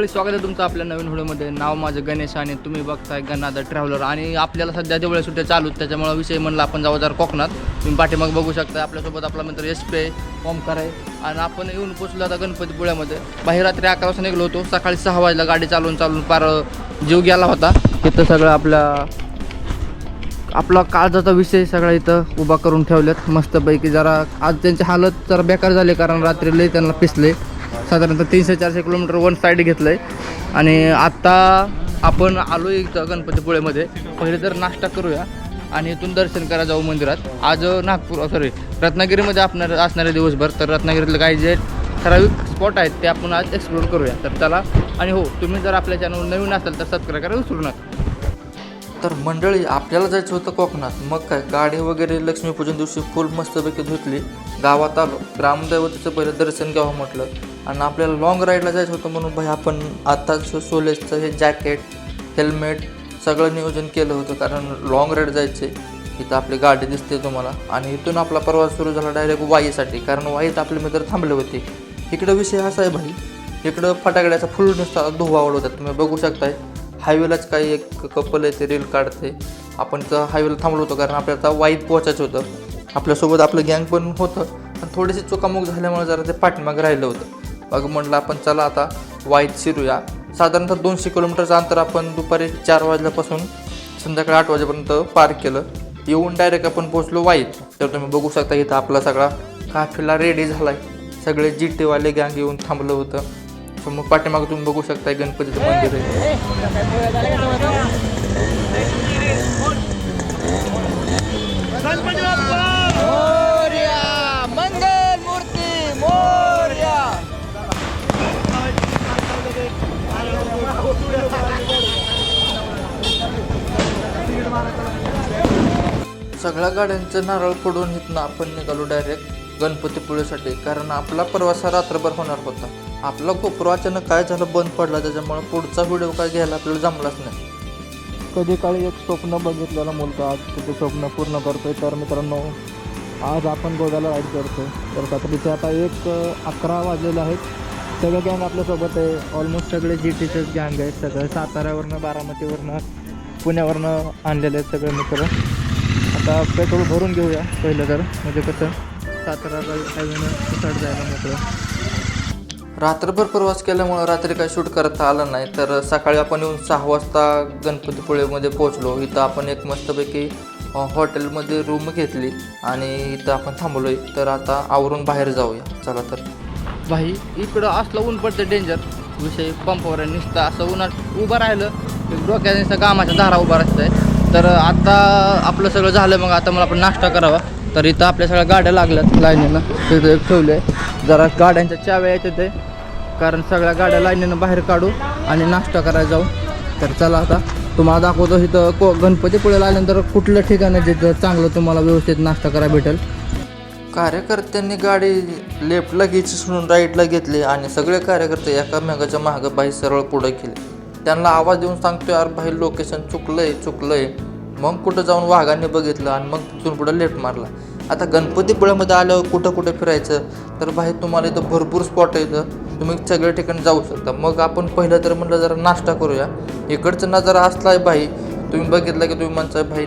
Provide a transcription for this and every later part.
मंडळी स्वागत आहे तुमचं आपल्या नवीन व्हिडिओमध्ये. नाव माझं गणेश आणि तुम्ही बघताय गणादा ट्रॅव्हलर आणि आपल्याला सध्या दिवाळी सुट्ट्या चालू आहेत त्याच्यामुळे विषय म्हणला आपण जाऊ जरा कोकणात. तुम्ही पाठीमाग बघू शकता आपल्यासोबत आपला मित्र एस पे ओमकार आहे. आणि आपण येऊन पोचलो आता गणपतीपुळ्यामध्ये. बाहेर रात्री अकरा वाजता निघलो होतो. सकाळी सहा वाजला गाडी चालवून चालून पार जीव गेला होता. तिथं सगळं आपल्या आपला काळजाचा विषय सगळा इथं उभा करून ठेवलेत. मस्तपैकी जरा आज त्यांची हालत जरा बेकार झाली कारण रात्री लई त्यांना पिसले. साधारणतः तीनशे चारशे किलोमीटर वन साईड घेतलं आहे आणि आत्ता आपण आलो इथं गणपतीपुळेमध्ये. पहिले तर नाश्ता करूया आणि इथून दर्शन करा जाऊ मंदिरात. आज नागपूर सॉरी रत्नागिरीमध्ये आपणार असणारे दिवसभर. तर रत्नागिरीतले काही जे ठराविक स्पॉट आहेत ते आपण आज एक्सप्लोर करूया. तर चला आणि हो तुम्ही जर आपल्या चॅनल नवीन असाल तर सबस्क्राईब करा विसरू नका. तर मंडळी आपल्याला जायचं होतं कोकणात. मग काय गाडी वगैरे लक्ष्मीपूजन दिवशी फुल मस्तपैकी धुतली. गावात आलो. ग्रामदैवतेचं पहिलं दर्शन घ्यावं म्हटलं. आणि आपल्याला लॉंग राईडला जायचं होतं म्हणून भाई आपण आत्ताच सोलेसचं हे जॅकेट हेल्मेट सगळं नियोजन केलं होतं. कारण लॉंग राईड जायचे. इथं आपली गाडी दिसते तुम्हाला. आणि इथून आपला प्रवास सुरू झाला डायरेक्ट वाईसाठी. कारण वाईत आपले मित्र थांबले होते. इकडं विषय असा आहे भाई. इकडं फटाकड्याचा फुल नुसता धुवा होतात तुम्ही बघू शकताय. हायवेलाच काही एक कपल आहे ते रील काढते. आपण तर हायवेला थांबलो होतो कारण आपल्याला आता वाईट पोहोचायचं होतं. आपल्यासोबत आपलं गँग पण होतं. आणि थोडीशी चुकामुक झाल्यामुळे जरा ते पाठीमागं राहिलं होतं. मग म्हटलं आपण चला आता वाईट शिरूया. साधारणतः दोनशे किलोमीटरचं अंतर आपण दुपारी चार वाजल्यापासून संध्याकाळी आठ वाजेपर्यंत पार केलं. येऊन डायरेक्ट आपण पोहोचलो वाईट. तर तुम्ही बघू शकता इथं आपला सगळा काफिला रेडी झाला आहे सगळे जी टीवाले गँग येऊन थांबलं होतं. तर मग पाठीमागं तुम्ही बघू शकता गणपतीचं मंदिर आहे. सगळ्या गाड्यांचं नारळ फोडून इथनं आपण निघालो डायरेक्ट गणपतीपुळेसाठी कारण आपला प्रवास हा रात्रभर होणार होता. आपला कोपरा अचानक काय झालं बंद पडला त्याच्यामुळे पुढचा व्हिडिओ काय घ्यायला आपल्याला जमलाच नाही. कधी काळी एक स्वप्न बघितलेलं मुलगा आज तिथे स्वप्न पूर्ण करतोय. तर मित्रांनो आज आपण गोव्याला राईड करतो तर रात्रीचे आता एक अकरा वाजलेले आहेत. सगळे गँग आपल्यासोबत आहे. ऑलमोस्ट सगळे जी टीचर्स गँग आहेत. सगळे साताऱ्यावरनं बारामतीवरनं पुण्यावरनं आणलेले आहेत सगळे मित्र. आता पेट्रोल भरून घेऊया पहिलं तर. म्हणजे कसं? सातारा हायवेनं चढ जायला मोकळं. रात्रभर प्रवास केल्यामुळं रात्री काही शूट करता आलं नाही तर सकाळी आपण येऊन सहा वाजता गणपतीपुळेमध्ये पोहोचलो. इथं आपण एक मस्तपैकी हॉटेलमध्ये रूम घेतली आणि इथं आपण थांबलोय. तर आता आवरून बाहेर जाऊया. चला तर. भाई इकडं असलं ऊन पडतं डेंजर विषय पंपावर निसता नुसतं असं उन्हात उभं राहिलं डोक्यात नुसतं कामाच्या धारा उभा असतंय तर आता आपलं सगळं झालं मग आता मला आपण नाश्ता करावा. तर इथं आपल्या सगळ्या गाड्या लागल्यात लाईनीनं. तिथं एक ठेवलं आहे जरा गाड्यांच्या चाव्या येते ते कारण सगळ्या गाड्या लाईनीनं बाहेर काढू आणि नाश्ता करायला जाऊ. तर चला आता. तुम्हाला दाखवतो इथं को गणपतीपुळेला आल्यानंतर कुठलं ठिकाण आहे जिथं चांगलं तुम्हाला व्यवस्थित नाश्ता करायला भेटेल. कार्यकर्त्यांनी गाडी लेफ्टला घ्यायची सोडून राईटला घेतली आणि सगळे कार्यकर्ते एकामेकाच्या मागं बाई सरळ पुढे केले. त्यांना आवाज देऊन सांगतोय यार बाई लोकेशन चुकलंय चुकलंय. मग कुठं जाऊन वाघाने बघितलं आणि मग तिथून पुढं लेफ्ट मारला. आता गणपतीपुळ्यामध्ये आल्यावर कुठं कुठं फिरायचं? तर बाई तुम्हाला इथं भरपूर स्पॉट आहे इथं. तुम्ही सगळ्या ठिकाणी जाऊ शकता. मग आपण पहिलं तर म्हटलं जरा नाश्ता करूया. इकडचं नजारा आहे बाई तुम्ही बघितलं की तुम्ही म्हणताय भाई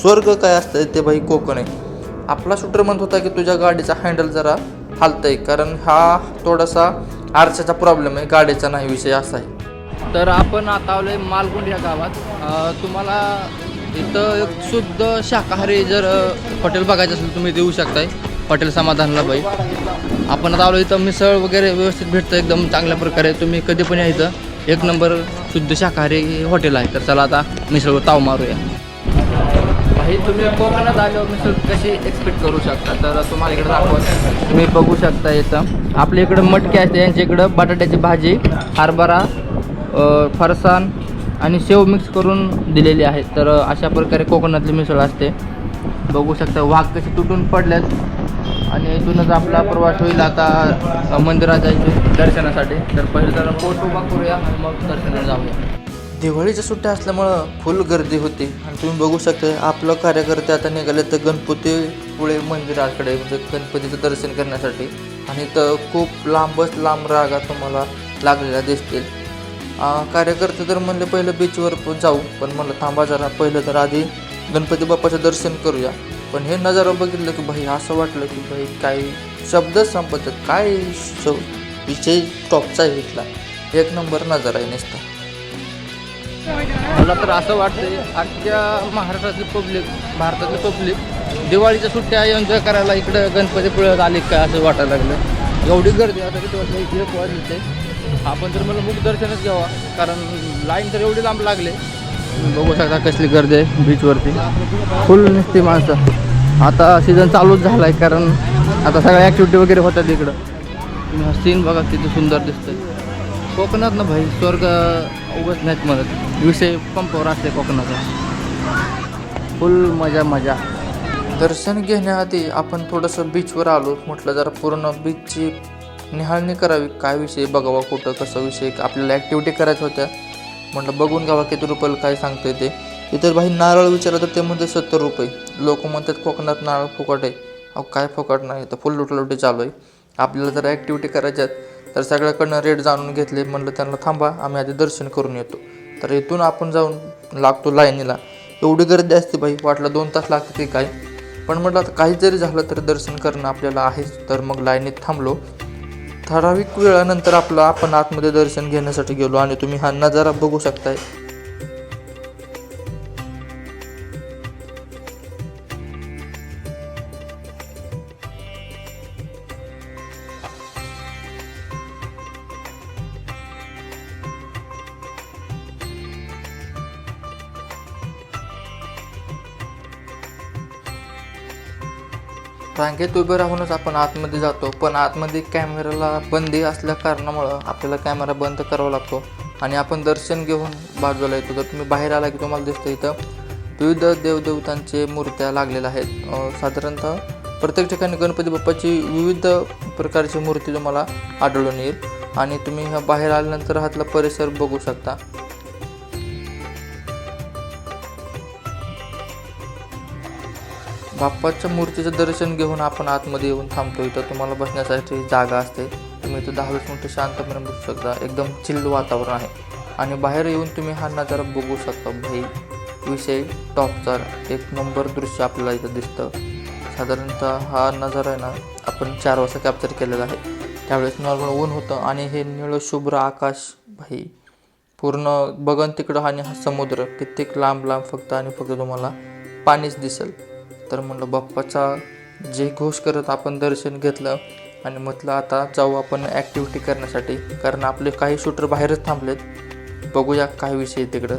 स्वर्ग काय असतं ते भाई कोकण आहे. आपला शूटर म्हणत होता की तुझ्या गाडीचा हँडल जरा हालतंय. कारण हा थोडासा आरशाचा प्रॉब्लेम आहे. गाडीचा नाही विषय असा आहे. तर आपण आता आलोय मालगुंड या गावात तुम्हाला इथं एक शुद्ध शाकाहारी जर हॉटेल बघायचं असेल तुम्ही देऊ शकताय. हॉटेल समाधानला बाई. आपण आता आलो इथं मिसळ वगैरे व्यवस्थित भेटतं एकदम चांगल्या प्रकारे. तुम्ही कधी पण या इथं. एक नंबर शुद्ध शाकाहारी हॉटेल आहे. तर चला आता मिसळवर ताव मारूया. हे तुम्ही कोकणात आल्यावर मिसळ कशी एक्सपेक्ट करू शकता? तर तुम्हाला इकडे दाखवा तुम्ही बघू शकता इथं. आपल्या इकडं मटके असते यांच्या इकडं बटाट्याची भाजी हरभरा फरसाण आणि शेव मिक्स करून दिलेली आहे. तर अशा प्रकारे कोकणातली मिसळ असते. बघू शकता वाघ कशी तुटून पडल्यात. आणि इथूनच आपला प्रवास होईल आता मंदिरात जायचे दर्शनासाठी. तर पहिले तर पोट उभा करूया आणि मग दर्शनाला जाऊया. दिवाळीच्या सुट्ट्या असल्यामुळं फुल गर्दी होती. आणि तुम्ही बघू शकता आपलं कार्यकर्ते आता निघाले तर गणपतीपुळे मंदिराकडे म्हणजे गणपतीचं दर्शन करण्यासाठी. आणि तर खूप लांबच लांब रागा तुम्हाला लागलेल्या दिसतील. कार्यकर्ते तर म्हणले पहिलं बीचवर जाऊ पण म्हणलं थांबा जरा पहिलं तर आधी गणपती बाप्पाचं दर्शन करूया. पण हे नजारा बघितलं की भाई असं वाटलं की भाई काय शब्दच संपत काय श- विषय टॉपचा आहे इथला. एक नंबर नजारा आहे नसता. मला तर असं वाटतंय आजच्या महाराष्ट्रातली पब्लिक भारतातली पब्लिक दिवाळीच्या सुट्ट्या एन्जॉय करायला इकडं गणपतीपुळ्यात आली काय असं वाटायला लागलं. एवढी गर्दी आता किती वाजता? इकडे पोहोचते आपण तर मला मुख दर्शनच घ्यावा कारण लाईन तर एवढी लांब लागले. बघू शकता कसली गर्दी आहे बीचवरती फुल निसते माणसं. आता सीझन चालूच झाला आहे कारण आता सगळ्या ॲक्टिव्हिटी वगैरे होतात इकडं. तुम्ही हा सीन बघा किती सुंदर दिसतंय. कोकणात ना भाई स्वर्ग उगत नाहीत म्हणत. विषय पंपावर असते कोकणाचा. फुल मजा मजा. दर्शन घेण्याआधी आपण थोडंसं बीचवर आलो. म्हटलं जरा पूर्ण बीचची निहाळणी करावी काय विषय बघावा कुठं कसं विषय आपल्याला ॲक्टिव्हिटी करायच्या होत्या. म्हटलं बघून घ्यावा किती रुपयाला काय सांगतोय ते. इतर भाई नारळ विचारलं तर ते म्हणते सत्तर रुपये. लोक म्हणतात कोकणात नारळ फुकट आहे. अहो काय फुकट नाही तर फुल लुटलुटी चालू आहे. आपल्याला जर ॲक्टिव्हिटी करायच्यात तर सगळ्याकडनं रेट जाणून घेतले. म्हणलं त्यांना थांबा आम्ही आधी दर्शन करून येतो. तर इथून आपण जाऊन लागतो लाईनीला. एवढी गर्दी असते बाई वाटलं दोन तास लागते ते काय. पण म्हटलं आता काही जरी झालं तर दर्शन करणं आपल्याला आहेच. तर मग लाईनीत थांबलो. ठराविक वेळानंतर आपलं आपण आतमध्ये दर्शन घेण्यासाठी गेलो आणि तुम्ही हा नजारा बघू शकताय. रांगेत उभे राहूनच आपण आतमध्ये जातो पण आतमध्ये कॅमेराला बंदी असल्या कारणामुळं आपल्याला कॅमेरा बंद करावा लागतो. आणि आपण दर्शन घेऊन बाजूला येतो. तर तुम्ही बाहेर आला की तुम्हाला दिसतं इथं विविध देवदेवतांचे मूर्त्या लागलेल्या आहेत. साधारणतः प्रत्येक ठिकाणी गणपती बाप्पाची विविध प्रकारची मूर्ती तुम्हाला आढळून येईल. आणि तुम्ही ह्या बाहेर आल्यानंतर हातला परिसर बघू शकता. बाप्पाच्या मूर्तीचं दर्शन घेऊन आपण आतमध्ये येऊन थांबतो. इथं तुम्हाला बसण्यासाठी जागा असते. तुम्ही इथं दहा वीस मिनटं शांतपणे बसू शकता. एकदम चिल्ल वातावरण आहे. आणि बाहेर येऊन तुम्ही हा नजारा बघू शकता. भाई विषय टॉपचा. एक नंबर दृश्य आपल्याला इथं दिसतं. साधारणतः हा नजारा आहे ना आपण चार वाजता कॅप्चर केलेला आहे. त्यावेळेस नॉर्मल ऊन होतं आणि हे निळं शुभ्र आकाश भाई पूर्ण बघन तिकडं आणि हा समुद्र. कित्येक लांब लांब फक्त आणि फक्त तुम्हाला पाणीच दिसेल. तर म्हणलं बाप्पाचा जे घोष करत आपण दर्शन घेतलं आणि म्हटलं आता जाऊ आपण ॲक्टिव्हिटी करण्यासाठी. कारण आपले काही शूटर बाहेरच थांबलेत. बघूया काय विषय तिकडं.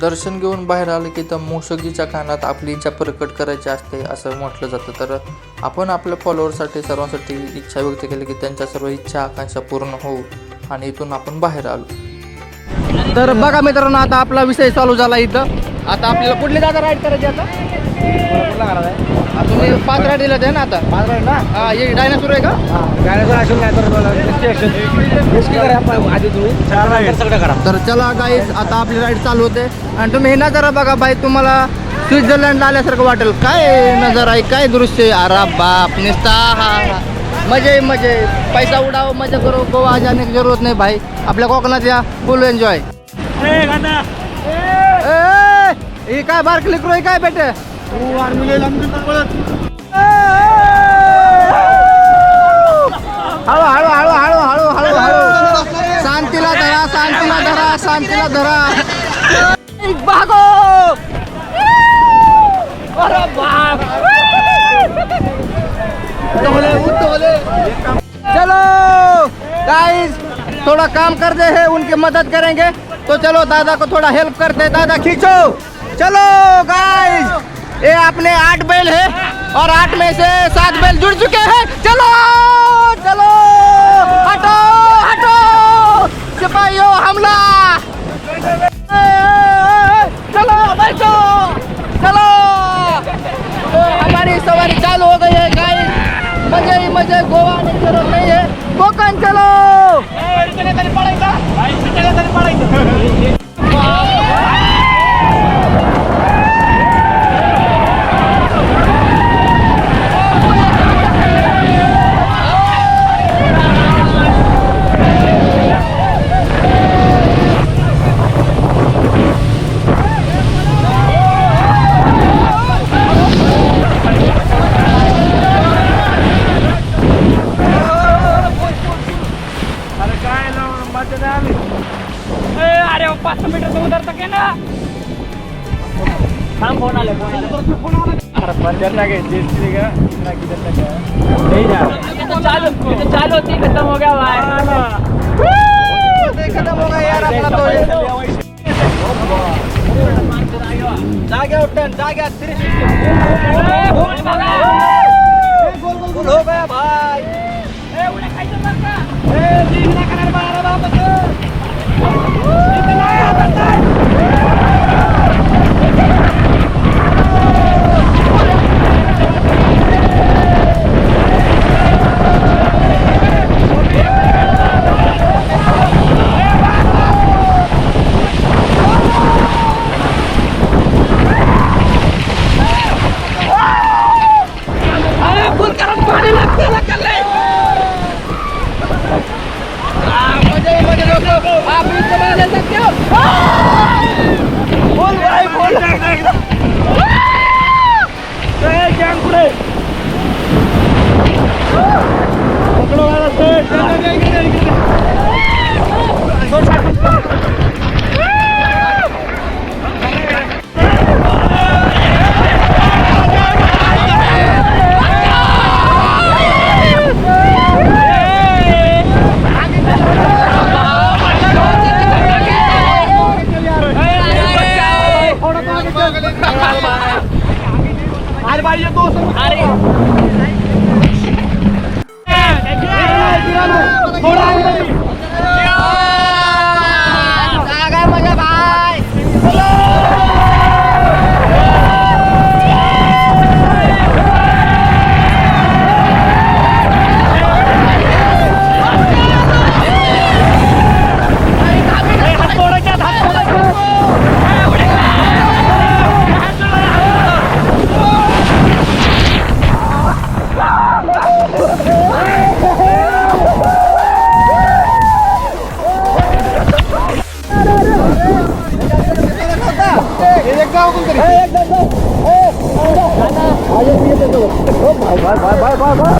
दर्शन घेऊन बाहेर आलं की तर मोशगीच्या कानात आपली इच्छा प्रकट करायची असते असं म्हटलं जातं. तर आपण आपल्या फॉलोअरसाठी सर्वांसाठी इच्छा व्यक्त केली की त्यांच्या सर्व इच्छा आकांक्षा पूर्ण होऊ. आणि इथून आपण बाहेर आलो. तर बघा मित्रांनो आता आपला विषय चालू झाला इथं. आता आपल्याला कुठली जागा राईड करायची आता? तुम्ही पाच राईड दिलं आहे ना आता? हा हे डायनासोर आहे का? तर चला गाईज आता आपली राईड चालू होते. आणि तुम्ही हे नजारा बघा बाई तुम्हाला स्वित्झर्लंडला आल्यासारखं वाटेल. काय नजारा आहे? काय दृश्य आहे? बाप निस्ता हा हा. मजा मजा. पैसा उडाव मजा करो. गोवा जाने की जरूरत नाही भाई. आपल्या कोकणात या. फुल एन्जॉय हे काय बार क्लिक रोय काय बेटे? हळू हळू हळू हळू हळू हळू हळू. शांतीला धरा शांतीला धरा शांतीला धरा. भागो. अरे बाप. चलो गाइस थोड़ा काम कर दे है, उनकी मदद करेंगे। तो चलो, दादा को थोड़ा हेल्प करते हैं। दादा, खींचो। चलो गाइस ये अपने आठ बैल है, और आठ में से सात बैल जुड़ चुके हैं। चलो चलो, हटो हटो, सिपाहियों, हमला। चलो, बैठो। चलो तो हमारी सवारी चालू हो गई है। मजे ही मजे गोवा की जरूरत नहीं है कोकन चलो अरे अरे पंधर लागायचे चालू थोडा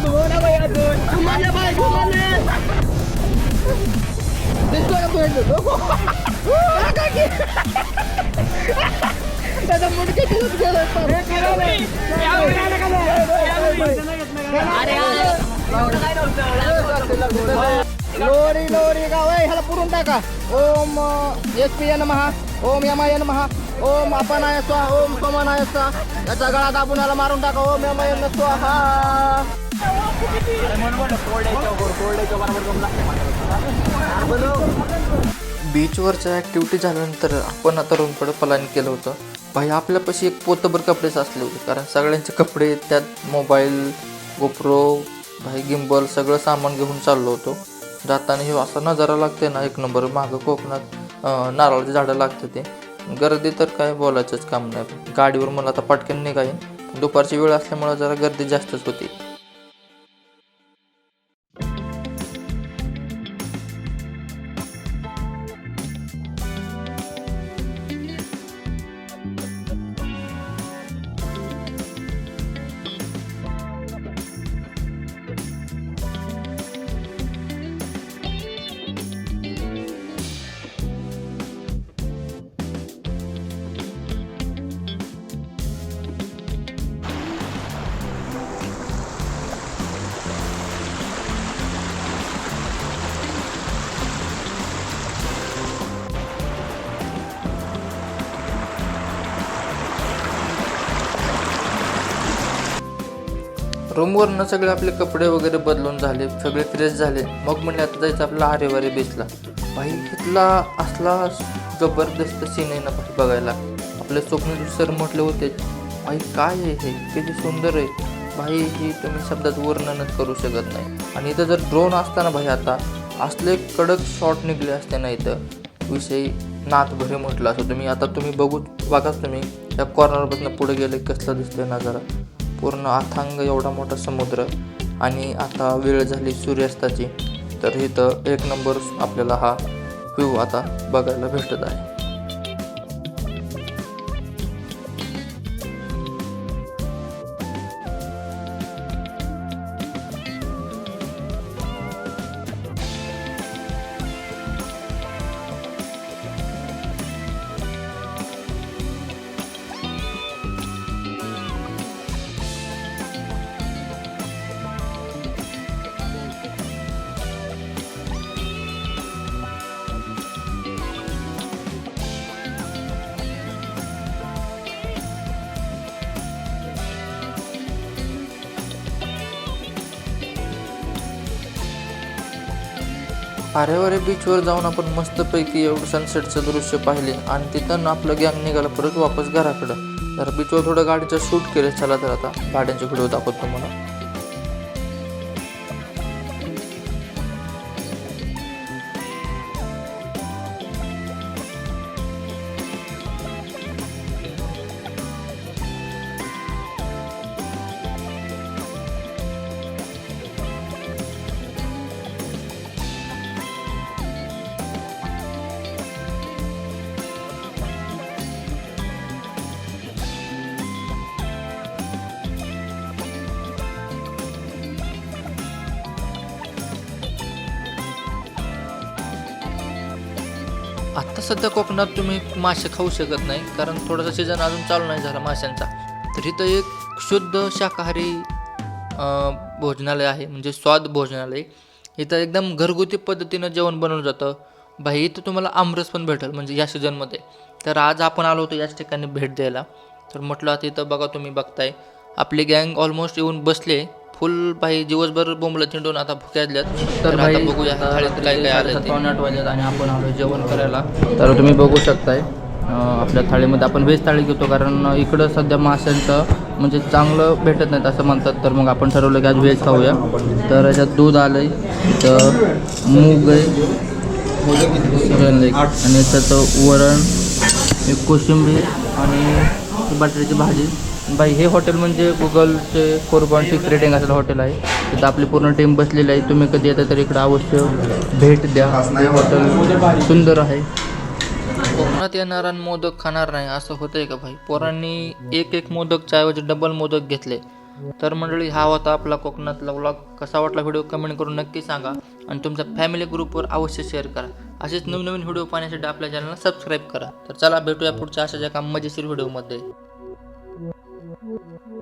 घुमाले घुमाले का. त्याचा मुडके तिथंच गेलाय लोरी लोरी गाव आहे ह्याला पुरून टाका. ओम एस पी एन महा ओम यम एन महा ओम अपनाय स्वा ओम सोमनाय स्वा याचा गळा दाबून मारून टाका. ओम यम एन स्वाहा. बीचवरच्या ॲक्टिव्हिटी झाल्यानंतर आपण आता रूमकडे पलायन केलं होतं. भाई आपल्यापाशी एक पोतभर कपडे साचले होते कारण सगळ्यांचे कपडे त्यात मोबाईल गोप्रो भाई गिंबल सगळं सामान घेऊन चाललो होतो. जाताना हे असा नजारा लागते ना एक नंबर मागं कोकणात नारळाची झाडं लागते ते. गर्दी तर काय बोलायचंच काम नाही. गाडीवर मला आता पटकन निघाय दुपारची वेळ असल्यामुळे जरा गर्दी जास्तच होती. रूमवरनं सगळे आपले कपडे वगैरे बदलून झाले सगळे फ्रेश झाले. मग म्हणले आता जायचं आपला आरेवारे बेसला भाई इथला असला जबरदस्त सीन आहे ना भाई बघायला. आपले स्वप्न सर म्हटले होते भाई काय आहे हे? किती सुंदर आहे. भाई ही तुम्ही शब्दात वर्णनच करू शकत नाही. आणि इथं जर ड्रोन असताना भाई आता असले कडक शॉट निघले असते ना इथं. विषयी नात भरे म्हटलं असं. तुम्ही आता तुम्ही बघू बघाच तुम्ही. त्या कॉर्नरपासून पुढे गेले कसलं दिसतंय जरा पूर्ण अथांग एवढा मोठा समुद्र आणि आता वेळ झाली सूर्यास्ताची तर इथं एक नंबर आपल्याला हा व्ह्यू आता बघायला भेटत आहे. अरेवरे बीचवर जाऊन आपण मस्तपैकी एवढं सनसेटचं दृश्य पाहिले आणि तिथं आपलं गँग निघालं परत वापस घराकडं. तर बीचवर थोडं गाडीचं शूट केलं चला तर आता गाड्यांचे व्हिडिओ दाखवतो तुम्हाला सध्या कोकणात तुम्ही मासे खाऊ शकत नाही कारण थोडासा सीझन अजून चालू नाही झाला माशांचा. तर इथं एक शुद्ध शाकाहारी भोजनालय आहे म्हणजे स्वाद भोजनालय. इथं एकदम घरगुती पद्धतीनं जेवण बनवलं जातं. बाई इथं तुम्हाला आमरस पण भेटेल म्हणजे या सीझनमध्ये तर आज आपण आलो होतो याच ठिकाणी भेट द्यायला. तर म्हटलं आता इथं बघा तुम्ही बघताय. आपली गँग ऑलमोस्ट येऊन बसले. फुल भाई दिवसभर बोंबलं चिंडून आता भुक्यातल्यात तर आता बघूया थाळीत काय काय आलं. पावणे आठ वाजत आणि आपण आलो जेवण करायला. तर तुम्ही बघू शकताय आपल्या थाळीमध्ये आपण व्हेज थाळी घेतो कारण इकडं सध्या माशांचं म्हणजे चांगलं भेटत नाहीत असं म्हणतात. तर मग आपण ठरवलं की आज व्हेज खाऊया. तर याच्यात दूध आलं आहे इथं मूग आहे. आणि याच्यात वरण एक कोशिंबीर आणि बटाट्याची भाजी. बाई हे हॉटेल म्हणजे गुगलचे फोर पॉईंट सिक्स रेटिंग असलेलं हॉटेल आहे. तिथं आपली पूर्ण टीम बसलेली आहे. तुम्ही कधी येता तर इकडं अवश्य भेट द्या. हे हॉटेल सुंदर आहे. कोकणात येणारा मोदक खाणार नाही असं होतंय का भाई? पोरांनी एक एक मोदकच्या ऐवजी डबल मोदक घेतले. तर मंडळी हा होता आपला कोकणातला व्लॉग कसा वाटला व्हिडिओ कमेंट करून नक्की सांगा. आणि तुमच्या फॅमिली ग्रुपवर अवश्य शेअर करा. असेच नवनवीन व्हिडिओ पाहण्यासाठी आपल्या चॅनलला सबस्क्राईब करा. तर चला भेटूया पुढच्या अशाच काम मजेशीर व्हिडिओमध्ये Mm-hmm.